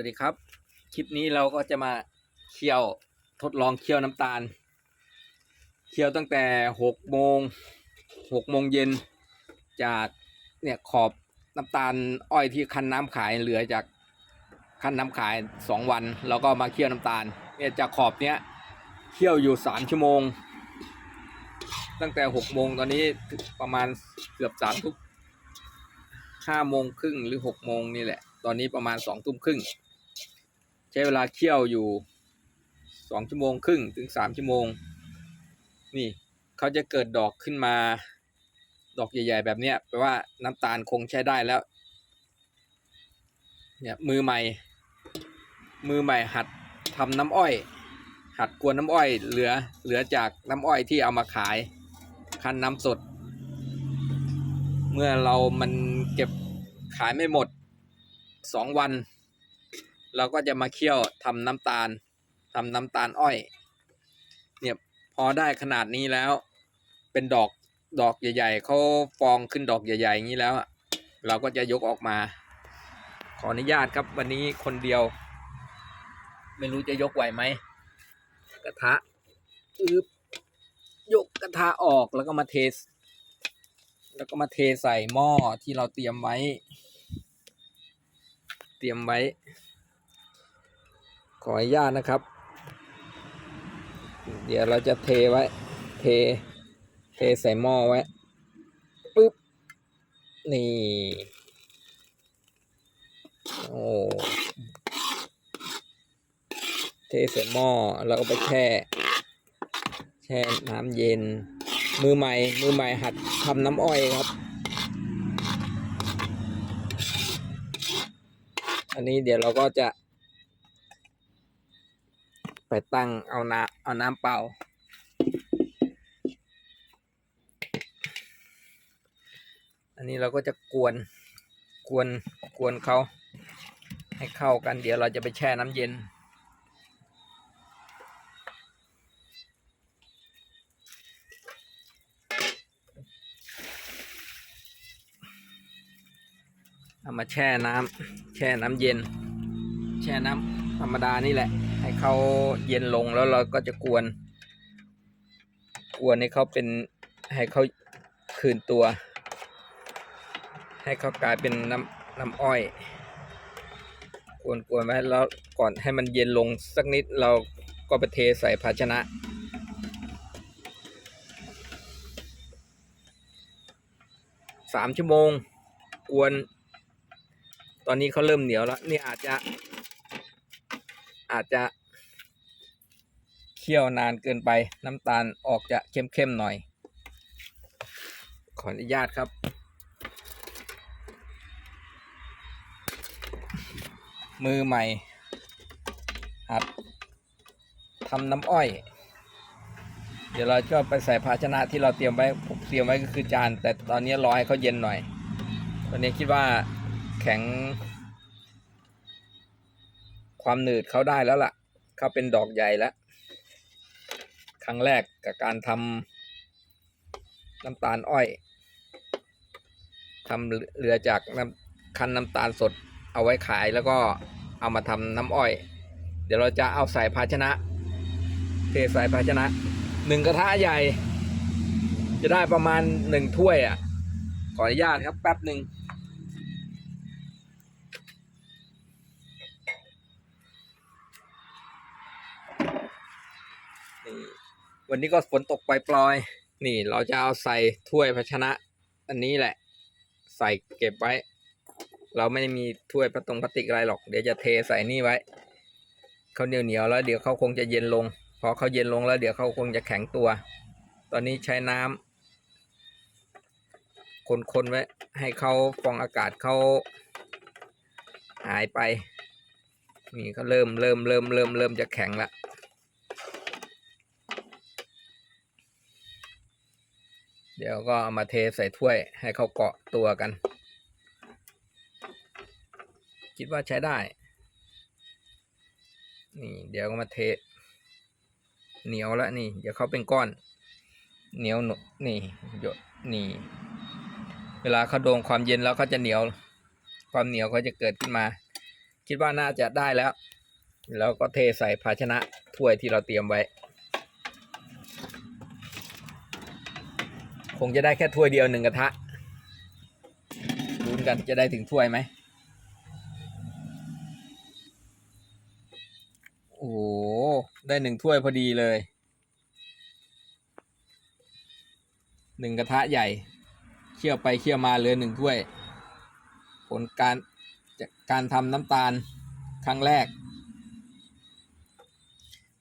วัสดีครับ คลิปนี้เราก็จะมาเคี่ยวทดลองเคี่ยวน้ำตาล เคี่ยวตั้งแต่หกโมงหกโมงเย็นจากเนี่ยขอบน้ำตาลอ้อยที่คั้นน้ำขายเหลือจากคั้นน้ำขายสองวันแล้วก็มาเคี่ยวน้ำตาลเนี่ยจากขอบเนี้ยเคี่ยวอยู่สามชั่วโมง ตั้งแต่หกโมงตอนนี้ประมาณเกือบสามทุกห้าโมงครึ่งหรือหกโมงนี่แหละ ตอนนี้ประมาณสองทุ่มครึ่ง ใช้เวลาเคี่ยวอยู่สองชั่วโมงครึ่งถึงสามชั่วโมง นี่เขาจะเกิดดอกขึ้นมา ดอกใหญ่ ๆ แบบเนี้ยแปลว่าน้ำตาลคงใช้ได้แล้ว เนี่ยมือใหม่ มือใหม่หัดทำน้ำอ้อย หัดกวนน้ำอ้อย เหลือเหลือจากน้ำอ้อยที่เอามาขาย คั้นน้ำสด เมื่อเรามันเก็บขายไม่หมดสองวัน เราก็จะมาเคี่ยวทำน้ำตาลทำน้ำตาลอ้อย เนี่ยพอได้ขนาดนี้แล้ว เป็นดอกดอกใหญ่ๆเขาฟองขึ้นดอกใหญ่ๆอย่างนี้แล้วเราก็จะยกออกมา ขออนุญาตครับวันนี้คนเดียว ไม่รู้จะยกไหวไหมกระทะอึบยกกระทะออกแล้วก็มาเทส แล้วก็มาเทใส่หม้อที่เราเตรียมไว้ เตรียมไว้ ออนุญาตนะครับ เดี๋ยวเราจะเทไว้ เท เทใส่หม้อไว้ปึ๊บ นี่ โอ้เทใส่หม้อแล้วก็ไปแช่ แช่น้ำเย็น มือใหม่ มือใหม่หัดทำน้ำอ้อยครับ อันนี้เดี๋ยวเราก็จะ ไปตั้งเอาน้ำเอาน้ำเปล่า อันนี้เราก็จะกวนกวนกวนเขาให้เข้ากัน เดี๋ยวเราจะไปแช่น้ำเย็น เอามาแช่น้ำแช่น้ำเย็น แช่น้ำธรรมดานี่แหละ ให้เขาเย็นลงแล้วเราก็จะกวน กวนให้เขาเป็นให้เขาคืนตัว ให้เขากลายเป็นน้ำน้ำอ้อย กวนกวนไว้แล้วก่อนให้มันเย็นลงสักนิดเราก็ไปเทใส่ภาชนะสามชั่วโมงกวน ตอนนี้เขาเริ่มเหนียวแล้ว นี่อาจจะ อาจจะเคี่ยวนานเกินไปน้ำตาลออกจะเข้มๆหน่อย ขออนุญาตครับมือใหม่หัดทำน้ำอ้อย เดี๋ยวเราจะไปใส่ภาชนะที่เราเตรียมไว้ผมเตรียมไว้ก็คือจาน แต่ตอนนี้รอให้เขาเย็นหน่อย ตอนนี้คิดว่าแข็ง ความหนืดเขาได้แล้วล่ะ เขาเป็นดอกใหญ่แล้ว ครั้งแรกกับการทำน้ำตาลอ้อยทำเหลือจากน้ำคั้นน้ำตาลสดเอาไว้ขายแล้วก็เอามาทำน้ำอ้อย เดี๋ยวเราจะเอาใส่ภาชนะ เทใส่ภาชนะหนึ่งกระทะใหญ่ จะได้ประมาณหนึ่งถ้วยอะ ขออนุญาตครับแป๊บหนึ่ง วันนี้ก็ฝนตกปล่อยๆนี่เราจะเอาใส่ถ้วยภาชนะ อันนี้แหละ ใส่เก็บไว้ เราไม่ได้มีถ้วยพลาตงพลาสติกอะไรหรอก เดี๋ยวจะเทใส่นี่ไว้เขาเหนียวเหนียวๆแล้วเดี๋ยวเขาคงจะเย็นลง พอเขาเย็นลงแล้วเดี๋ยวเขาคงจะแข็งตัว ตอนนี้ใช้น้ำคนๆไว้ ให้เขาฟองอากาศเขาหายไป นี่เขาเริ่มเริ่มเริ่มเริ่มเริ่มจะแข็งละ เดี๋ยวก็เอามาเทใส่ถ้วยให้เขาเกาะตัวกัน คิดว่าใช้ได้ นี่เดี๋ยวก็มาเท เหนียวแล้วนี่ เดี๋ยวเขาเป็นก้อน เหนียวหนุนี่หยดนี่ เวลาเขาโดนความเย็นแล้วเขาจะเหนียว ความเหนียวเขาจะเกิดขึ้นมา คิดว่าน่าจะได้แล้ว แล้วก็เทใส่ภาชนะถ้วยที่เราเตรียมไว้ คงจะได้แค่ถ้วยเดียวหนึ่งกระทะลุ้นกันจะได้ถึงถ้วยไหมโอ้โหได้หนึ่งถ้วยพอดีเลยหนึ่งกระทะใหญ่เคี่ยวไปเคี่ยวมาเหลือหนึ่งถ้วย ผลการจากการทำน้ำตาลครั้งแรก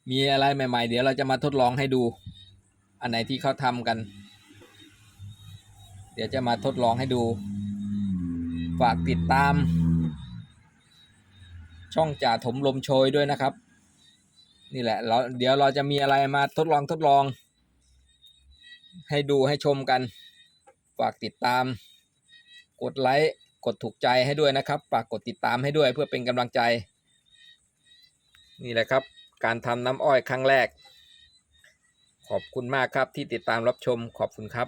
มีอะไรใหม่ ๆ เดี๋ยวเราจะมาทดลองให้ดู อันไหนที่เขาทำกัน เดี๋ยวจะมาทดลองให้ดู ฝากติดตาม ช่องจ่าถมลมโชยด้วยนะครับ นี่แหละเราเดี๋ยวเราจะมีอะไรมาทดลองทดลอง ให้ดูให้ชมกัน ฝากติดตาม กดไลค์กดถูกใจให้ด้วยนะครับ ฝากกดติดตามให้ด้วยเพื่อเป็นกำลังใจ นี่แหละครับ การทำน้ำอ้อยครั้งแรก ขอบคุณมากครับที่ติดตามรับชมขอบคุณครับ